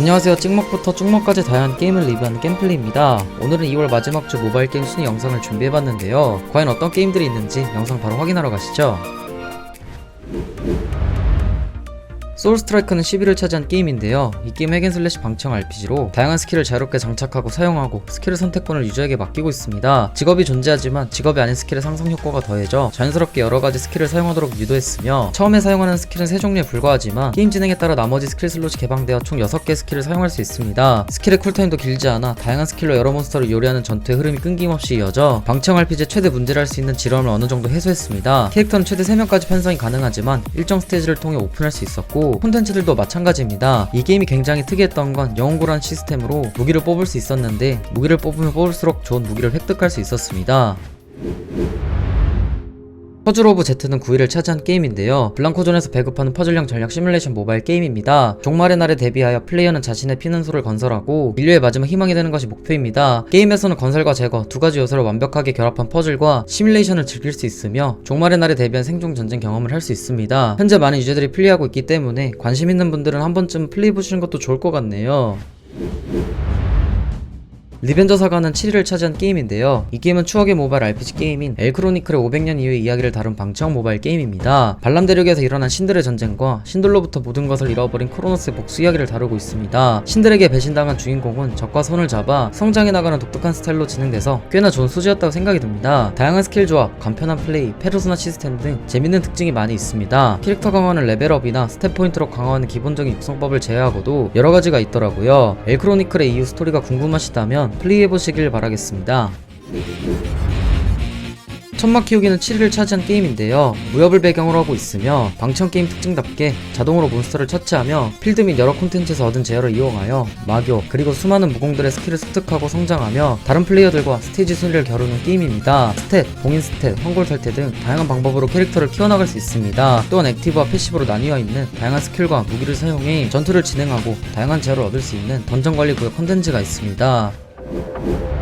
안녕하세요. 찍먹부터 쭉먹까지 다양한 게임을 리뷰하는 겜플리입니다. 오늘은 2월 마지막 주 모바일 게임 순위 영상을 준비해봤는데요. 과연 어떤 게임들이 있는지 영상 바로 확인하러 가시죠 소울 스트라이크는 10위를 차지한 게임인데요. 이 게임 핵앤슬래시 방청 RPG로 다양한 스킬을 자유롭게 장착하고 사용하고 스킬의 선택권을 유저에게 맡기고 있습니다. 직업이 존재하지만 직업이 아닌 스킬의 상성 효과가 더해져 자연스럽게 여러 가지 스킬을 사용하도록 유도했으며 처음에 사용하는 스킬은 세 종류에 불과하지만 게임 진행에 따라 나머지 스킬 슬롯이 개방되어 총 6개 스킬을 사용할 수 있습니다. 스킬의 쿨타임도 길지 않아 다양한 스킬로 여러 몬스터를 요리하는 전투의 흐름이 끊김없이 이어져 방청 RPG의 최대 문제를 할 수 있는 지루함을 어느 정도 해소했습니다. 캐릭터는 최대 3명까지 편성이 가능하지만 일정 스테이지를 통해 오픈할 수 있었고 콘텐츠들도 마찬가지입니다. 이 게임이 굉장히 특이했던 건 영웅고란 시스템으로 무기를 뽑을 수 있었는데 무기를 뽑으면 뽑을수록 좋은 무기를 획득할 수 있었습니다. 퍼즐 오브 Z는 9위를 차지한 게임인데요. 블랑코존에서 배급하는 퍼즐형 전략 시뮬레이션 모바일 게임입니다. 종말의 날에 대비하여 플레이어는 자신의 피난소를 건설하고 인류의 마지막 희망이 되는 것이 목표입니다. 게임에서는 건설과 제거 두 가지 요소를 완벽하게 결합한 퍼즐과 시뮬레이션을 즐길 수 있으며 종말의 날에 대비한 생존 전쟁 경험을 할 수 있습니다. 현재 많은 유저들이 플레이하고 있기 때문에 관심 있는 분들은 한 번쯤 플레이 보시는 것도 좋을 것 같네요. 리벤저 사가는 7위를 차지한 게임인데요. 이 게임은 추억의 모바일 RPG 게임인 엘크로니클의 500년 이후의 이야기를 다룬 방청 모바일 게임입니다. 발람 대륙에서 일어난 신들의 전쟁과 신들로부터 모든 것을 잃어버린 크로노스의 복수 이야기를 다루고 있습니다. 신들에게 배신당한 주인공은 적과 손을 잡아 성장해 나가는 독특한 스타일로 진행돼서 꽤나 좋은 소재였다고 생각이 듭니다. 다양한 스킬 조합, 간편한 플레이, 페르소나 시스템 등 재밌는 특징이 많이 있습니다. 캐릭터 강화는 레벨업이나 스텝 포인트로 강화하는 기본적인 육성법을 제외하고도 여러 가지가 있더라고요. 엘크로니클의 이후 스토리가 궁금하시다면 플레이해보시길 바라겠습니다. 천막 키우기는 7위를 차지한 게임인데요. 무협을 배경으로 하고 있으며 방청 게임 특징답게 자동으로 몬스터를 처치하며 필드 및 여러 콘텐츠에서 얻은 재화를 이용하여 마교 그리고 수많은 무공들의 스킬을 습득하고 성장하며 다른 플레이어들과 스테이지 순위를 겨루는 게임입니다. 스탯, 봉인 스탯, 황골 탈퇴 등 다양한 방법으로 캐릭터를 키워나갈 수 있습니다. 또한 액티브와 패시브로 나뉘어 있는 다양한 스킬과 무기를 사용해 전투를 진행하고 다양한 재화를 얻을 수 있는 던전 관리 구역 콘텐츠가 있습니다. thank you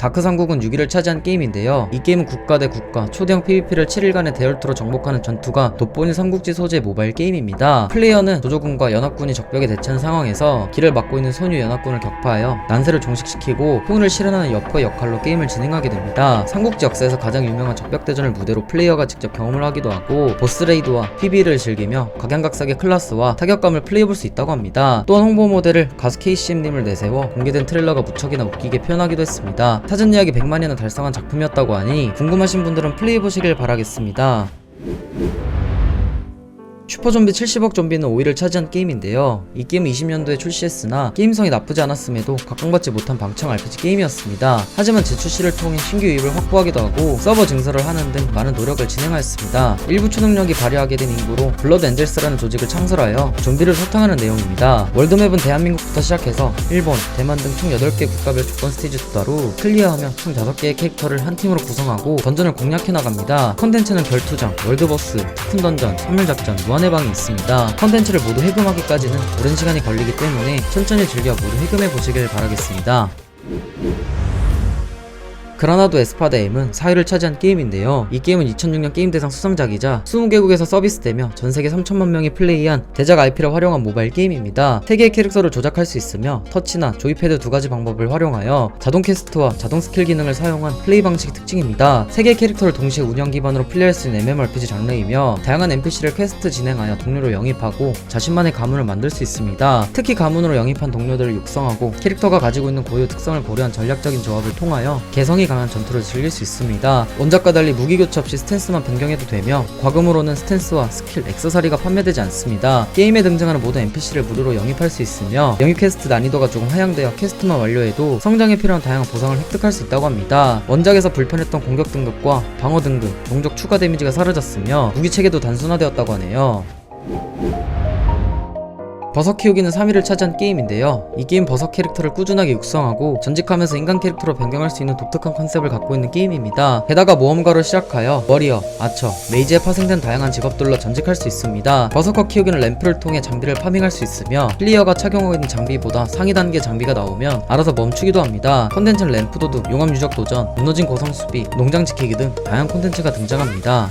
다크 삼국은 6위를 차지한 게임인데요. 이 게임은 국가 대 국가, 초대형 PVP를 7일간의 대열투로 정복하는 전투가 돋보이는 삼국지 소재의 모바일 게임입니다. 플레이어는 조조군과 연합군이 적벽에 대치한 상황에서 길을 막고 있는 소유 연합군을 격파하여 난세를 종식시키고 통일을 실현하는 여포의 역할로 게임을 진행하게 됩니다. 삼국지 역사에서 가장 유명한 적벽대전을 무대로 플레이어가 직접 경험을 하기도 하고 보스레이드와 PV를 즐기며 각양각색의 클래스와 타격감을 플레이해볼 수 있다고 합니다. 또한 홍보 모델을 가수 KCM님을 내세워 공개된 트레일러가 무척이나 웃기게 표현하기도 했습니다. 사전 예약이 100만이나 달성한 작품이었다고 하니 궁금하신 분들은 플레이해보시길 바라겠습니다. 슈퍼좀비 70억 좀비는 5위를 차지한 게임인데요. 이 게임은 20년도에 출시했으나 게임성이 나쁘지 않았음에도 각광받지 못한 방청 RPG 게임이었습니다. 하지만 재출시를 통해 신규 유입을 확보하기도 하고 서버 증설을 하는 등 많은 노력을 진행하였습니다. 일부 초능력이 발휘하게 된 인구로 블러드 엔젤스라는 조직을 창설하여 좀비를 소탕하는 내용입니다. 월드맵은 대한민국부터 시작해서 일본, 대만 등 총 8개 국가별 조건 스테이지 투다로 클리어하며 총 5개의 캐릭터를 한 팀으로 구성하고 던전을 공략해 나갑니다. 컨텐츠는 결투장, 월드버스, 특훈 던전, 선물작전, 무한 의 방이 있습니다. 컨텐츠를 모두 해금하기까지는 오랜 시간이 걸리기 때문에 천천히 즐겨 모두 해금해 보시길 바라겠습니다. 그라나도 에스파드 M은 4위를 차지한 게임인데요. 이 게임은 2006년 게임 대상 수상작이자 20개국에서 서비스되며 전 세계 3천만 명이 플레이한 대작 IP를 활용한 모바일 게임입니다. 3개의 캐릭터를 조작할 수 있으며 터치나 조이패드 두 가지 방법을 활용하여 자동 캐스트와 자동 스킬 기능을 사용한 플레이 방식이 특징입니다. 3개의 캐릭터를 동시에 운영 기반으로 플레이할 수 있는 MMORPG 장르이며 다양한 NPC를 퀘스트 진행하여 동료로 영입하고 자신만의 가문을 만들 수 있습니다. 특히 가문으로 영입한 동료들을 육성하고 캐릭터가 가지고 있는 고유 특성을 고려한 전략적인 조합을 통하여 개성이 강한 전투를 즐길 수 있습니다. 원작과 달리 무기 교체 없이 스탠스만 변경해도 되며 과금으로는 스탠스와 스킬, 액세서리가 판매되지 않습니다. 게임에 등장하는 모든 NPC를 무료로 영입할 수 있으며 영입 퀘스트 난이도가 조금 하향되어 퀘스트만 완료해도 성장에 필요한 다양한 보상을 획득할 수 있다고 합니다. 원작에서 불편했던 공격 등급과 방어 등급, 종족 추가 데미지가 사라졌으며 무기 체계도 단순화되었다고 하네요. 버섯 키우기는 3위를 차지한 게임인데요. 이 게임 버섯 캐릭터를 꾸준하게 육성하고 전직하면서 인간 캐릭터로 변경할 수 있는 독특한 컨셉을 갖고 있는 게임입니다. 게다가 모험가로 시작하여 워리어, 아처, 메이지에 파생된 다양한 직업들로 전직할 수 있습니다. 버섯커 키우기는 램프를 통해 장비를 파밍할 수 있으며 플레이어가 착용하고 있는 장비보다 상위 단계 장비가 나오면 알아서 멈추기도 합니다. 컨텐츠는 램프 도둑, 용암 유적 도전, 무너진 고성 수비, 농장 지키기 등 다양한 콘텐츠가 등장합니다.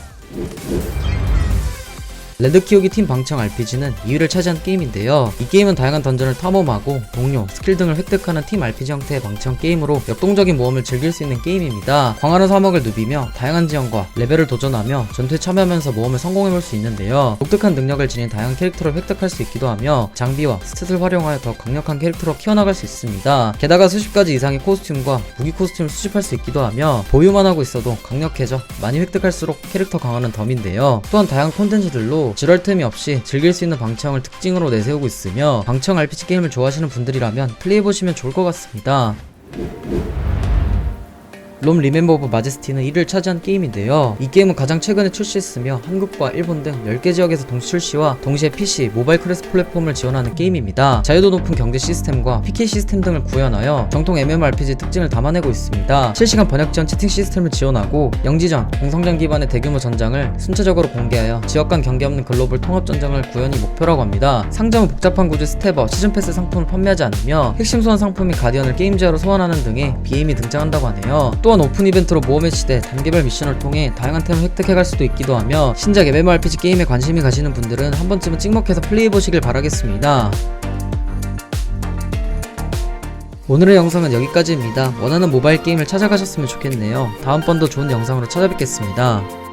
랜드 키우기 팀 방청 RPG는 2위를 차지한 게임인데요. 이 게임은 다양한 던전을 탐험하고 동료, 스킬 등을 획득하는 팀 RPG 형태의 방청 게임으로 역동적인 모험을 즐길 수 있는 게임입니다. 광활한 사막을 누비며 다양한 지형과 레벨을 도전하며 전투에 참여하면서 모험을 성공해볼 수 있는데요. 독특한 능력을 지닌 다양한 캐릭터를 획득할 수 있기도 하며 장비와 스탯을 활용하여 더 강력한 캐릭터로 키워나갈 수 있습니다. 게다가 수십 가지 이상의 코스튬과 무기 코스튬을 수집할 수 있기도 하며 보유만 하고 있어도 강력해져 많이 획득할수록 캐릭터 강화는 덤인데요. 또한 다양한 콘텐츠들로 지랄 틈이 없이 즐길 수 있는 방청을 특징으로 내세우고 있으며 방청 RPG 게임을 좋아하시는 분들이라면 플레이해보시면 좋을 것 같습니다. 롬 리멤버 오브 마제스티는 1위를 차지한 게임인데요. 이 게임은 가장 최근에 출시했으며 한국과 일본 등 10개 지역에서 동시 출시와 동시에 PC, 모바일 크래스 플랫폼을 지원하는 게임입니다. 자유도 높은 경제 시스템과 PK 시스템 등을 구현하여 정통 MMORPG 특징을 담아내고 있습니다. 실시간 번역 지원 채팅 시스템을 지원하고 영지전, 공성전 기반의 대규모 전장을 순차적으로 공개하여 지역 간 경계 없는 글로벌 통합 전장을 구현이 목표라고 합니다. 상점은 복잡한 구조 스태버, 시즌 패스 상품을 판매하지 않으며 핵심 소환 상품인 가디언을 게임제어로 소환하는 등의 BM이 등장한다고 하네요. 또한 오픈 이벤트로 모험의 시대 단계별 미션을 통해 다양한 템을 획득해갈 수도 있기도 하며 신작 MMORPG 게임에 관심이 가시는 분들은 한 번쯤은 찍먹해서 플레이해보시길 바라겠습니다. 오늘의 영상은 여기까지입니다. 원하는 모바일 게임을 찾아가셨으면 좋겠네요. 다음번도 좋은 영상으로 찾아뵙겠습니다.